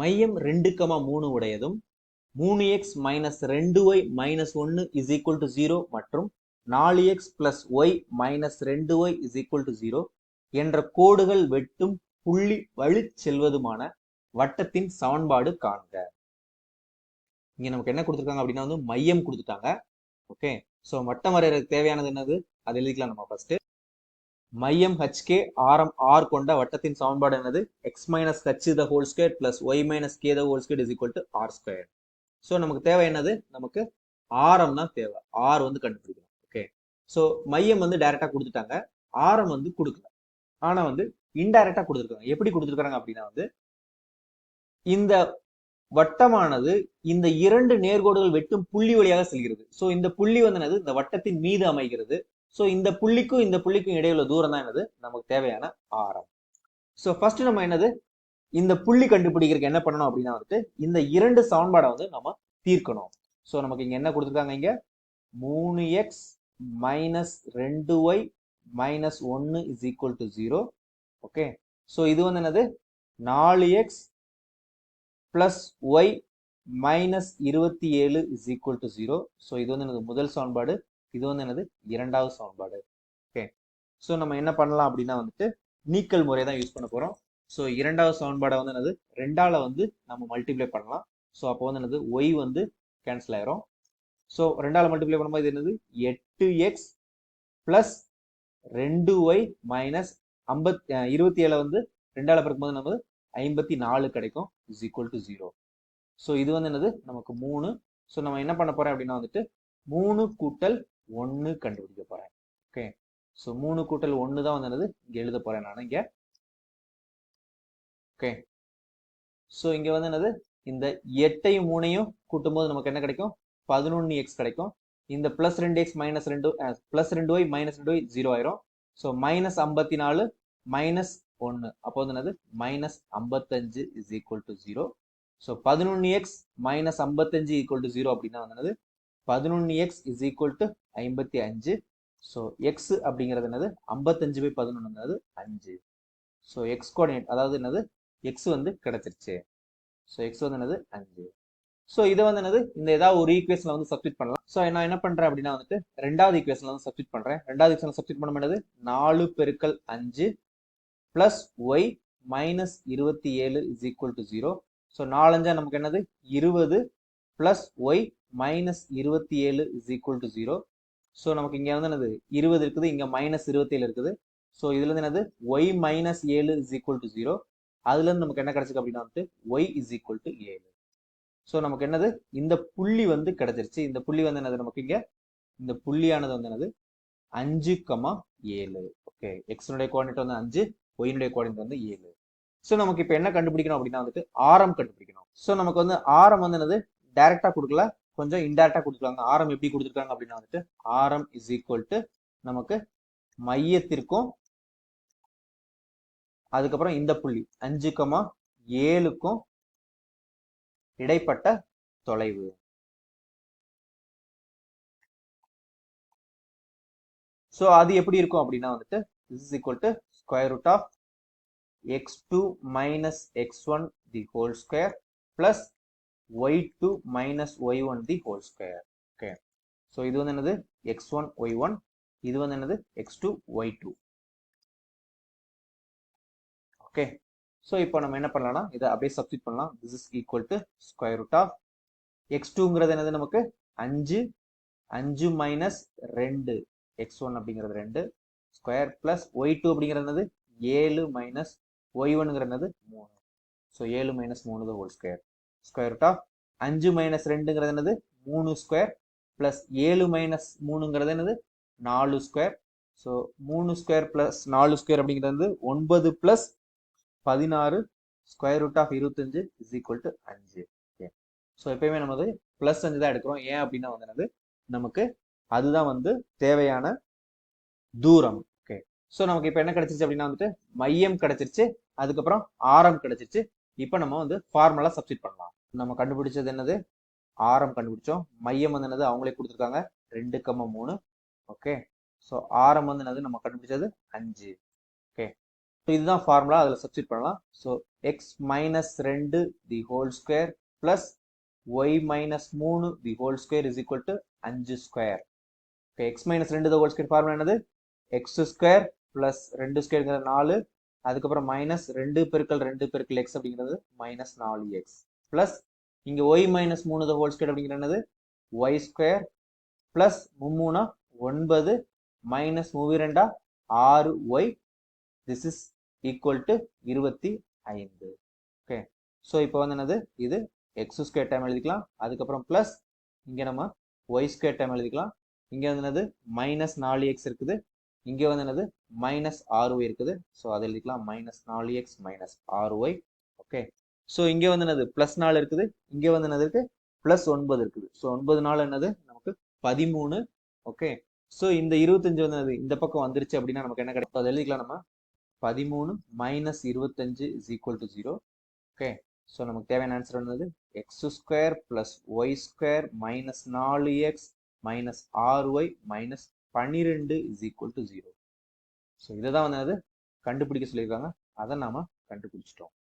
மையம் ரெண்டு கமா மூணு உடையதும் மூணு எக்ஸ் மைனஸ் ரெண்டு ஒய் மைனஸ் ஒன்று இஸ் ஈக்குவல் டு ஜீரோ மற்றும் நாலு எக்ஸ் பிளஸ் ஒய் மைனஸ் ரெண்டு Y is equal to zero என்ற கோடுகள் வெட்டும் புள்ளி வழி செல்வதுமான வட்டத்தின் சமன்பாடு காண்க. இங்க நமக்கு என்ன கொடுத்துருக்காங்க அப்படின்னா வந்து மையம் கொடுத்துட்டாங்க. ஓகே ஸோ வட்டம் வரையறதுக்கு தேவையானது என்னது? அது எழுதிக்கலாம் நம்ம ஃபர்ஸ்ட் மையம் ஹச்கே ஆரம் ஆர் கொண்ட வட்டத்தின் சமன்பாடு என்னது? X minus H the whole square plus Y minus K the whole square is equal to R square so நமக்கு தேவை என்னது? நமக்கு ஆரம் தான் தேவை. ஆர் வந்து கண்டுபிடிக்கணும். ஓகே ஸோ மையம் வந்து டைரெக்டாக கொடுத்துட்டாங்க. ஆரம் வந்து கொடுக்கல. ஆனால் வந்து இன்டைரக்டாக கொடுத்துருக்காங்க. எப்படி கொடுத்துருக்காங்க அப்படின்னா வந்து இந்த வட்டமானது இந்த இரண்டு நேர்கோடுகள் வெட்டும் புள்ளி வழியாக செல்கிறது. ஸோ இந்த புள்ளி வந்து என்னது? இந்த வட்டத்தின் மீது அமைகிறது. ஸோ இந்த புள்ளிக்கும் இந்த புள்ளிக்கும் இடையுள்ள தூரம் தான் என்னது? நமக்கு தேவையான ஆரம். ஸோ ஃபர்ஸ்ட் நம்ம என்னது? இந்த புள்ளி கண்டுபிடிக்கிறதுக்கு என்ன பண்ணணும் அப்படின்னா வந்துட்டு இந்த இரண்டு சமன்பாடை வந்து நம்ம தீர்க்கணும். ஸோ நமக்கு இங்கே என்ன கொடுத்துருக்காங்க இங்கே? மூணு எக்ஸ் மைனஸ் ரெண்டு ஒய் மைனஸ் ஒன்று is equal to zero okay so இது வந்து என்னது? நாலு எக்ஸ் பிளஸ் ஒய் மைனஸ் இருபத்தி ஏழு is equal to zero so இது வந்து எனது முதல் சமன்பாடு. இது வந்து என்னது? இரண்டாவது சமன்பாடு. ஓகே ஸோ நம்ம என்ன பண்ணலாம் அப்படின்னா வந்துட்டு நீக்கல் முறை தான் யூஸ் பண்ண போகிறோம் ஸோ இரண்டாவது சமன்பாடை வந்து என்னது? ரெண்டால வந்து நம்ம மல்டிப்ளை பண்ணலாம். ஸோ அப்போ வந்து என்னது? ஒய் வந்து கேன்சல் ஆயிரும். ஸோ ரெண்டால மல்டிப்ளை பண்ணும்போது இது என்னது? எட்டு எக்ஸ் பிளஸ் ரெண்டு ஒய் மைனஸ் ஐம்பத் இருபத்தி ஏழை வந்து ரெண்டால பிறக்கும்போது நமக்கு ஐம்பத்தி நாலு கிடைக்கும். Is equal to zero so இது வந்து என்னது? நமக்கு மூணு. ஸோ நம்ம என்ன பண்ண போறோம் அப்படின்னா வந்துட்டு மூணு கூட்டல் ஒன்று கண்டுபிடிக்க போறேன். ஓகே ஸோ மூணு கூட்டல் ஒன்று தான் வந்து என்னது? இங்கே எழுத போறேன் நான் இங்கே. ஓகே ஸோ இங்கே வந்து என்னது? இந்த எட்டையும் மூணையும் கூட்டும்போது நமக்கு என்ன கிடைக்கும்? பதினொன்று எக்ஸ் கிடைக்கும். இந்த பிளஸ் ரெண்டு எக்ஸ் மைனஸ் ரெண்டு ப்ளஸ் ரெண்டு ஒய் மைனஸ் ரெண்டு ஒய் ஜீரோ ஆயிரும். ஸோ மைனஸ் ஐம்பத்தி நாலு மைனஸ் ஒன்று அப்போ வந்து என்னது? மைனஸ் ஐம்பத்தஞ்சு is equal to zero so பதினொன்று எக்ஸ் மைனஸ் ஐம்பத்தஞ்சு ஈக்குவல் டு ஜீரோ அப்படின்னா வந்து என்னது? பதினொன்று எக்ஸ் இஸ் ஈக்குவல் டு ஐம்பத்தி அஞ்சு ஸோ எக்ஸ் அப்படிங்கிறது என்னது? ஐம்பத்தஞ்சு பை பதினொன்றுங்கிறது அஞ்சு ஸோ எக்ஸ் கோஆர்டினேட் அதாவது என்னது? எக்ஸ் வந்து கிடைச்சிருச்சு. ஸோ எக்ஸ் வந்து என்னது? அஞ்சு ஸோ இதை வந்து என்னது? இந்த ஏதாவது ஒரு ஈக்குவேஷனில் வந்து சப்ஸ்டிட் பண்ணலாம். ஸோ நான் என்ன பண்ணுறேன் அப்படின்னா வந்துட்டு ரெண்டாவது ஈக்குவேஷனில் வந்து சப்ஸ்டிட் பண்ணுறேன் ரெண்டாவது ஈக்குவேஷன் சப்ஸ்டிட் பண்ண என்னது நாலு பெருக்கல் அஞ்சு ப்ளஸ் ஒய் மைனஸ் இருபத்தி ஏழு is equal to zero so நாலஞ்சா நமக்கு என்னது? இருபது ப்ளஸ் ஒய் மைனஸ் இருபத்தி ஏழு is equal to zero so நமக்கு இங்கே வந்து என்னது? இருபது இருக்குது இங்கே மைனஸ் இருபத்தேழு இருக்குது. ஸோ இதுலேருந்து என்னது? ஒய் மைனஸ் ஏழு இஸ் ஈக்குவல் டு ஜீரோ அதுலேருந்து நமக்கு என்ன கிடைச்சிருக்கு அப்படின்னா வந்துட்டு ஒய் இஸ் ஈக்குவல் டு ஏழு. ஸோ நமக்கு என்னது? இந்த புள்ளி வந்து கிடைச்சிருச்சு. இந்த புள்ளி வந்து என்னது நமக்கு இங்கே? இந்த புள்ளியானது வந்து என்னது? அஞ்சு கமா ஏழு. ஓகே எக்ஸனுடைய கோஆர்டினேட் வந்து அஞ்சு ஒயினுடைய கோஆர்டினேட் வந்து ஏழு. ஸோ நமக்கு இப்போ என்ன கண்டுபிடிக்கணும் அப்படின்னா வந்துட்டு ஆரம் கண்டுபிடிக்கணும். ஸோ நமக்கு வந்து ஆரம் வந்து என்னது? டைரக்டா கொடுக்கல. கொஞ்சம் இன்டேரக்டா கொடுத்துருக்காங்க ஆரம் எப்படி கொடுத்துருக்காங்க அப்படின்னா வந்துட்டு ஆரம் இஸ் ஈக்குவல் டு நமக்கு மையத்திற்கும் அதுக்கப்புறம் இந்த புள்ளி அஞ்சு கமா ஏழுக்கும் இடைப்பட்ட தொலைவு. ஸோ அது எப்படி இருக்கும் அப்படின்னா வந்துட்டு is equal to square root of X two minus X one the whole square plus Y two minus Y one the whole square okay so இது வந்து என்னது? எக்ஸ் ஒன் ஒய் ஒன் இது வந்து என்னது? X two Y two okay so இப்போ நம்ம என்ன பண்ணலாம்னா இதை அப்படியே சப்ஸ்டிட் பண்ணலாம். This is equal to square root of X டூங்கிறது என்னது நமக்கு? அஞ்சு. அஞ்சு மைனஸ் ரெண்டு. எக்ஸ் ஒன் அப்படிங்கிறது ரெண்டு. ஸ்கொயர் பிளஸ் ஒய் டூ அப்படிங்கிறது என்னது? ஏழு மைனஸ் ஒய் ஒன்னுங்கிறது மூணு. ஸோ ஏழு மைனஸ் மூணு whole square square root of அஞ்சு மைனஸ் ரெண்டுங்கிறது என்னது? மூணு ஸ்கொயர் ப்ளஸ் ஏழு மைனஸ் மூணுங்கிறது என்னது? நாலு ஸ்கொயர் ஸோ மூணு ஸ்கொயர் ப்ளஸ் நாலு ஸ்கொயர் அப்படிங்கிறது வந்து ஒன்பது ப்ளஸ் பதினாறு ஸ்கொயர் ரூட் ஆஃப் இருபத்தஞ்சு இஸ் ஈக்குவல் டு அஞ்சு. ஓகே ஸோ எப்பயுமே நம்ம வந்து ப்ளஸ் அஞ்சு தான் எடுக்கிறோம். ஏன் அப்படின்னா வந்து என்னது? நமக்கு அதுதான் வந்து தேவையான தூரம். ஓகே ஸோ நமக்கு இப்போ என்ன கிடைச்சிருச்சு அப்படின்னா வந்துட்டு மையம் கிடைச்சிருச்சு. அதுக்கப்புறம் ஆரம் கிடைச்சிருச்சு. இப்போ நம்ம வந்து ஃபார்முலா சப்ஸ்டிட் பண்ணலாம். நம்ம கண்டுபிடிச்சது என்னது? ஆரம் கண்டுபிடிச்சோம். மையம் வந்து என்னது? அவங்களே கொடுத்துருக்காங்க. ரெண்டு கம்ம மூணு. ஓகே. ஸோ ஆரம் வந்து என்னது? நம்ம கண்டுபிடிச்சது அஞ்சு. ஓகே. ஸோ இதுதான் ஃபார்முலா அதில் சப்ஸ்டியூட் பண்ணலாம். ஸோ எக்ஸ் மைனஸ் ரெண்டு the whole square plus Y minus மூணு the whole square is equal to அஞ்சு ஸ்கொயர் ஓகே எக்ஸ் மைனஸ் ரெண்டு த ஹோல் ஸ்கொயர் ஃபார்முலா என்னது? எக்ஸ் ஸ்கொயர் ப்ளஸ் ரெண்டு ஸ்கொயருங்கிற நாலு அதுக்கப்புறம் மைனஸ் ரெண்டு பெருக்கள் ரெண்டு பெருக்கள் எக்ஸ் அப்படிங்கிறது மைனஸ் நாலு எக்ஸ் ப்ளஸ் இங்கே ஒய் மைனஸ் மூணு த ஹோல் ஸ்கொயர் அப்படிங்கிற என்னது? ஒய் ஸ்கொயர் ப்ளஸ் மும்மூணா ஒன்பது மைனஸ் மூவி ரெண்டா ஆறு Y this is equal to இருபத்தி ஐந்து. ஓகே ஸோ இப்போ வந்து என்னது? இது எக்ஸ் ஸ்கொயர் டைம் எழுதிக்கலாம். அதுக்கப்புறம் ப்ளஸ் இங்கே நம்ம ஒய் ஸ்கொயர் டைம் எழுதிக்கலாம். இங்கே வந்து என்னது? மைனஸ் நாலு எக்ஸ் இருக்குது. இங்கே வந்து என்னது? மைனஸ் ஆறு ஒய் இருக்குது. ஸோ அதை எழுதிக்கலாம். மைனஸ் நாலு எக்ஸ் மைனஸ் ஆறு ஒய் ஓகே ஸோ இங்கே வந்து என்னது? ப்ளஸ் நாலு இருக்குது. இங்கே வந்து என்னது இருக்குது ப்ளஸ் ஒன்பது இருக்குது. ஸோ ஒன்பது நாள் என்னது? நமக்கு பதிமூணு. ஓகே ஸோ இந்த இருபத்தஞ்சு வந்து அது இந்த பக்கம் வந்துருச்சு அப்படின்னா நமக்கு என்ன கிடைக்கும்? அதை எழுதிக்கலாம் நம்ம. பதிமூணு மைனஸ் இருபத்தஞ்சு is equal to zero okay so நமக்கு தேவையான ஆன்சர் என்னது? X square plus Y square minus நாலு எக்ஸ் மைனஸ் ஆறு ஒய் மைனஸ் பன்னிரெண்டு is equal to zero so இதை தான் வந்து அது கண்டுபிடிக்க சொல்லியிருக்காங்க. அதை நாம் கண்டுபிடிச்சிட்டோம்.